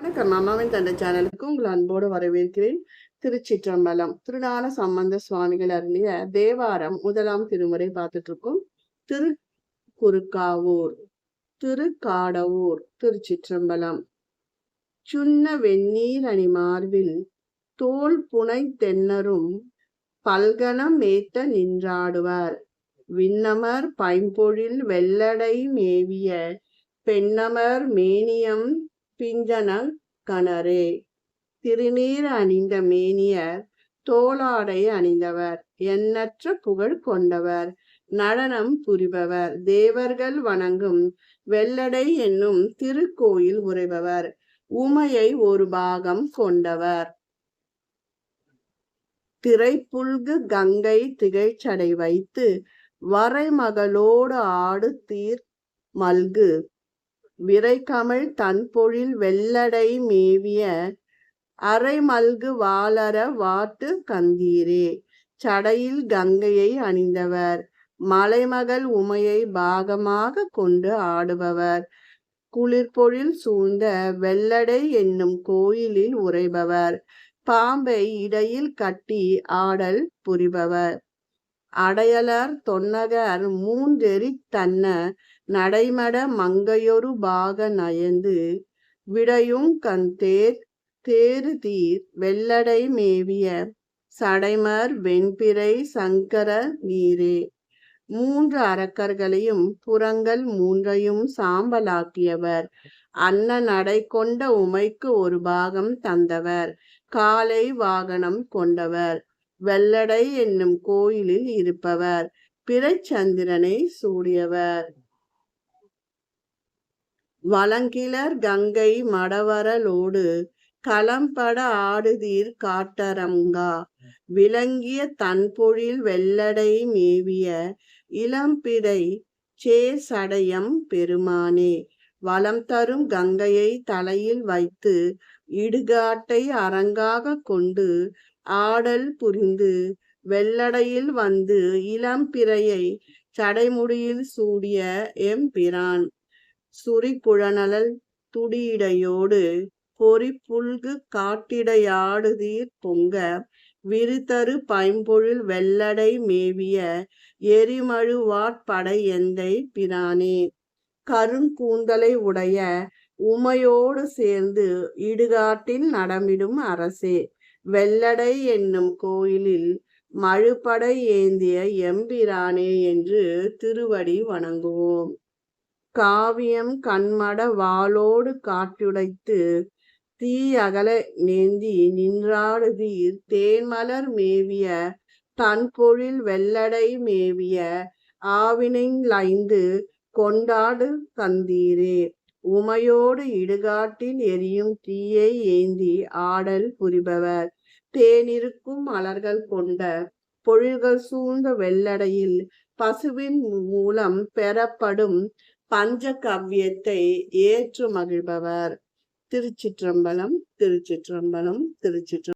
வணக்கம். அம்மாவின் தந்த சேனலுக்கு உங்கள் அன்போடு வரவேற்கிறேன். திருச்சிற்றம்பலம். திருநாள சம்பந்த சுவாமிகள் அருளிய தேவாரம் முதலாம் திருமுறை பார்த்துட்டு இருக்கோம் திரு குறுக்காவூர் திருக்காடவூர் திருச்சிற்றம்பலம். சுண்ண வெந்நீர் அணி மார்பில் தோல் புனை தென்னரும் பல்கணம் மேத்த நின்றாடுவார். விண்ணமர் பைம்பொழில் வெள்ளடை மேவிய பெண்ணமர் மேனியம் பிஞ்சன கணரே திருநீர் அணிந்த மேனியர் தோளாடை அணிந்தவர் எண்ணற்ற புகழ் கொண்டவர் நடனம் புரிபவர் தேவர்கள் வணங்கும் வெள்ளடை என்னும் திருக்கோயில் உறைபவர் உமையை ஒரு பாகம் கொண்டவர். திரைப்புல்கு கங்கை திகைச்சடை வைத்து வரைமகளோடு ஆடு தீர் மல்கு. விரைகமிழ் தன்பொழில் வெள்ளடை மேவிய அரைமல்கு வாளர வாட்டு கந்தீரே. சடையில் கங்கையை அணிந்தவர். மலைமகள் உமையை பாகமாக கொண்டு ஆடுபவர். குளிர்பொழில் சூழ்ந்த வெள்ளடை என்னும் கோயிலில் உறைபவர். பாம்பை இடையில் கட்டி ஆடல் புரிபவர். அடையலர் தொன்னகர் மூன்றெறி தன்ன நடைமட மங்கையொரு பாக நயந்து விடையும் கந்தேர் தேரு தீர் வெள்ளடை மேவிய சடைமர் வெண்பிறை சங்கர நீரே. மூன்று அரக்கர்களையும் புறங்கள் மூன்றையும் சாம்பலாக்கியவர். அன்ன நடை கொண்ட உமைக்கு ஒரு பாகம் தந்தவர். காலை வாகனம் கொண்டவர். வெள்ளடை என்னும் கோயிலில் இருப்பவர். பிறைச்சந்திரனை சூடியவர். வளங்கிலர் கங்கை மடவரலோடு களம்பட ஆடுதீர் காட்டரங்கா. விளங்கிய தன்பொழில் வெள்ளடை மேவிய இளம்பிடை சேசடையம் பெருமானே. வளம் தரும் கங்கையை தலையில் வைத்து இடுகாட்டை அரங்காக கொண்டு ஆடல் புரிந்து வெள்ளடையில் வந்து இளம்பிறையை சடைமுடியில் சூடிய எம்பிரான். சுரிகுழனல் துடியிடையோடு பொறி புல்கு காட்டிடையாடுதீர் பொங்க விரிதரு பைம்பொழில் வெள்ளடை மேவிய எரிமழுவாட்படை எந்தை பிரானே. கருங்கூந்தலை உடைய உமையோடு சேர்ந்து இடுகாட்டில் நடமிடும் அரசே. வெள்ளடை என்னும் கோயிலில் மழுப்படை ஏந்திய எம்பிரானே என்று திருவடி வணங்குவோம். காவியம் கண்மட வாளோடு காற்றுடைத்து தீ அகல நேந்தி நின்றாடுதீர் தேன்மலர் மேவிய தன்பொழில் வெள்ளடை மேவிய ஆவினைந்து கொண்டாடு தந்தீரே. உமையோடு இடுகாட்டில் எரியும் தீயை ஏந்தி ஆடல் புரிபவர். தேனிருக்கும் மலர்கள் கொண்ட பொழில்கள் சூழ்ந்த வெள்ளடையில் பசுவின் மூலம் பெறப்படும் பஞ்ச கவ்யத்தை ஏற்று மகிழ்பவர். திருச்சிற்றம்பலம் திருச்சிற்றம்பலம் திருச்சிற்ற